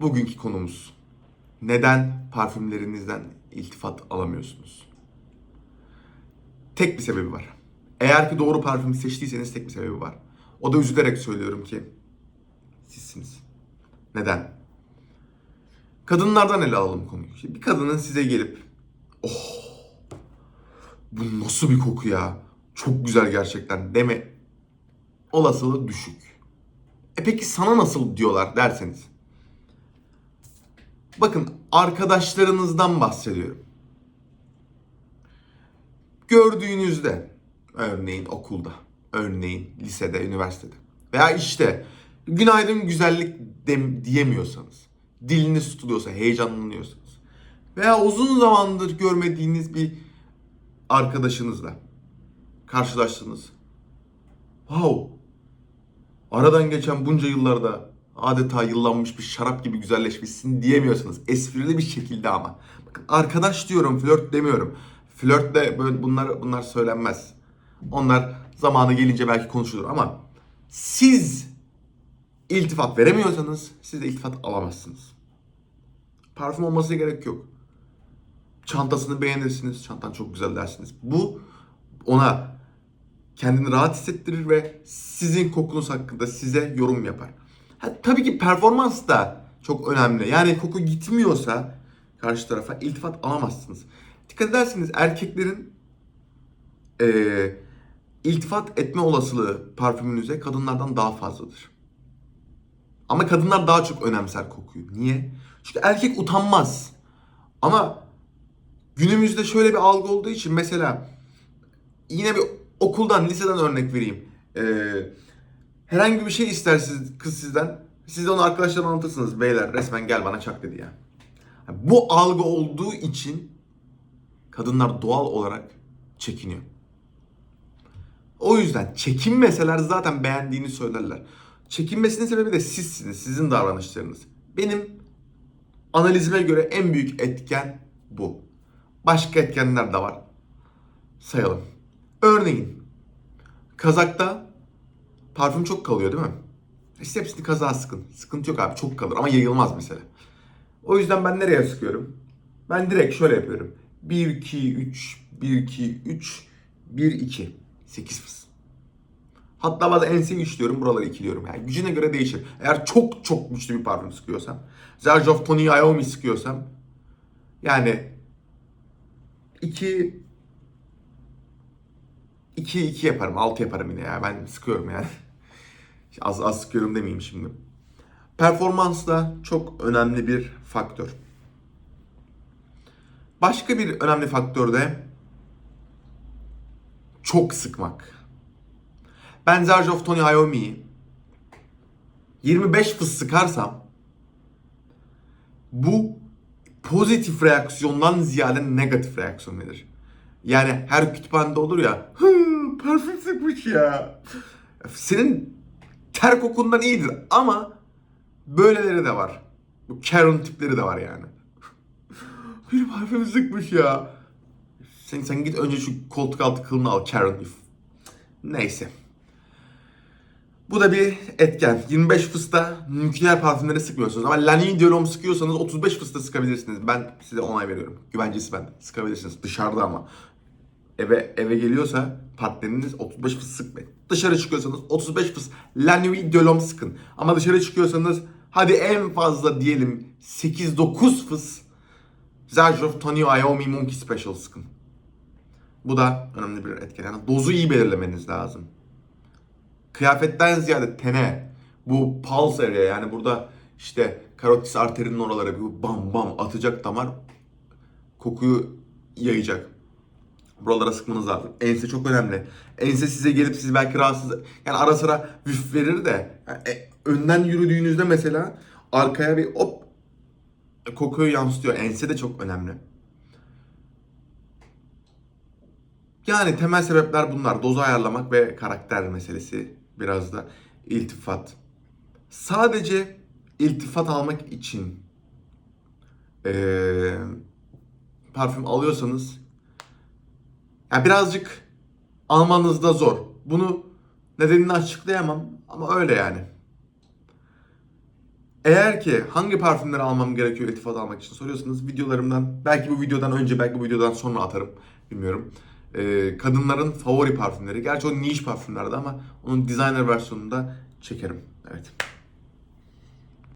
Bugünkü konumuz. Neden parfümlerinizden iltifat alamıyorsunuz? Tek bir sebebi var. Eğer ki doğru parfümü seçtiyseniz tek bir sebebi var. O da üzülerek söylüyorum ki sizsiniz. Neden? Kadınlardan ele alalım konuyu. Şimdi bir kadının size gelip oh bu nasıl bir koku ya? Çok güzel gerçekten deme olasılığı düşük. E peki sana nasıl diyorlar derseniz. Bakın arkadaşlarınızdan bahsediyorum. Gördüğünüzde örneğin okulda, örneğin lisede, üniversitede veya işte günaydın güzellik dem- diyemiyorsanız, diliniz tutuluyorsa, heyecanlanıyorsanız veya uzun zamandır görmediğiniz bir arkadaşınızla karşılaştınız. Wow, aradan geçen bunca yıllarda adeta yıllanmış bir şarap gibi güzelleşmişsin diyemiyorsunuz. Esprili bir şekilde ama. Bakın arkadaş diyorum, flört demiyorum. Flörtte böyle bunlar bunlar söylenmez. Onlar zamanı gelince belki konuşulur ama siz iltifat veremiyorsanız siz de iltifat alamazsınız. Parfüm olmasına gerek yok. Çantasını beğenirsiniz, çantan çok güzel dersiniz. Bu ona kendini rahat hissettirir ve sizin kokunuz hakkında size yorum yapar. Ha, tabii ki performans da çok önemli. Yani koku gitmiyorsa karşı tarafa iltifat alamazsınız. Dikkat ederseniz erkeklerin eee, iltifat etme olasılığı parfümünüze kadınlardan daha fazladır. Ama kadınlar daha çok önemser kokuyu. Niye? Çünkü erkek utanmaz. Ama günümüzde şöyle bir algı olduğu için mesela yine bir okuldan, liseden örnek vereyim. Ee, herhangi bir şey ister siz, kız sizden. Siz de onu arkadaşlarına anlatırsınız. Beyler resmen gel bana çak dedi ya. Bu algı olduğu için kadınlar doğal olarak çekiniyor. O yüzden çekinmeseler zaten beğendiğini söylerler. Çekinmesinin sebebi de sizsiniz, sizin davranışlarınız. Benim analizime göre en büyük etken bu. Başka etkenler de var. Sayalım. Örneğin kazakta parfüm çok kalıyor değil mi? İşte hepsini kazağa sıkın. Sıkıntı yok abi çok kalır ama yayılmaz mesela. O yüzden ben nereye sıkıyorum? Ben direkt şöyle yapıyorum. 1, 2, 3, 1, 2, 3, 1, 2. 8 fıs. Hatta bazen enseyi 3 diyorum, buraları 2 diyorum. Yani gücüne göre değişir. Eğer çok çok güçlü bir parfüm sıkıyorsam, Zerjoff Tony Iommi sıkıyorsam, yani 2 2 2 yaparım, 6 yaparım yine ya. Ben sıkıyorum yani. Az az sıkıyorum demeyeyim şimdi. Performans da çok önemli bir faktör. Başka bir önemli faktör de çok sıkmak. Ben Zerjoff Tony Iommi'yi 25 fıs sıkarsam bu pozitif reaksiyondan ziyade negatif reaksiyon verir. Yani her kütüphanede olur ya "Hı, parfüm sıkmış ya. Senin ter kokundan iyidir ama böyleleri de var. Bu Karen tipleri de var yani. Bir parfüm sıkmış ya. Sen, sen git önce şu koltuk altı kılını al Karen. Neyse. Bu da bir etken. 25 fısta nükleer parfümleri sıkmıyorsunuz. Ama Lanny Diolom sıkıyorsanız 35 fısta sıkabilirsiniz. Ben size onay veriyorum. Güvencesi bende. Sıkabilirsiniz. Dışarıda ama. Eve eve geliyorsa partneriniz 35 fıs sıkmayın. Dışarı çıkıyorsanız 35 fıs Lanny Diolom sıkın. Ama dışarı çıkıyorsanız hadi en fazla diyelim 8-9 fıs Zerjoff Tony Iommi Monkey Special sıkın. Bu da önemli bir etken. Yani dozu iyi belirlemeniz lazım. Kıyafetten ziyade tene, bu pulse area yani burada işte karotis arterinin oralara bir bam bam atacak damar kokuyu yayacak. Buralara sıkmanız lazım. Ense çok önemli. Ense size gelip sizi belki rahatsız... Yani ara sıra vüf verir de yani e, önden yürüdüğünüzde mesela arkaya bir hop kokuyu yansıtıyor. Ense de çok önemli. Yani temel sebepler bunlar. Dozu ayarlamak ve karakter meselesi. Biraz da iltifat. Sadece iltifat almak için eee, parfüm alıyorsanız yani birazcık almanız da zor. Bunu nedenini açıklayamam ama öyle yani. Eğer ki hangi parfümleri almam gerekiyor iltifat almak için soruyorsanız videolarımdan belki bu videodan önce belki bu videodan sonra atarım bilmiyorum. Ee, kadınların favori parfümleri. Gerçi o niche parfümlerdi ama onun designer versiyonunu da çekerim. Evet.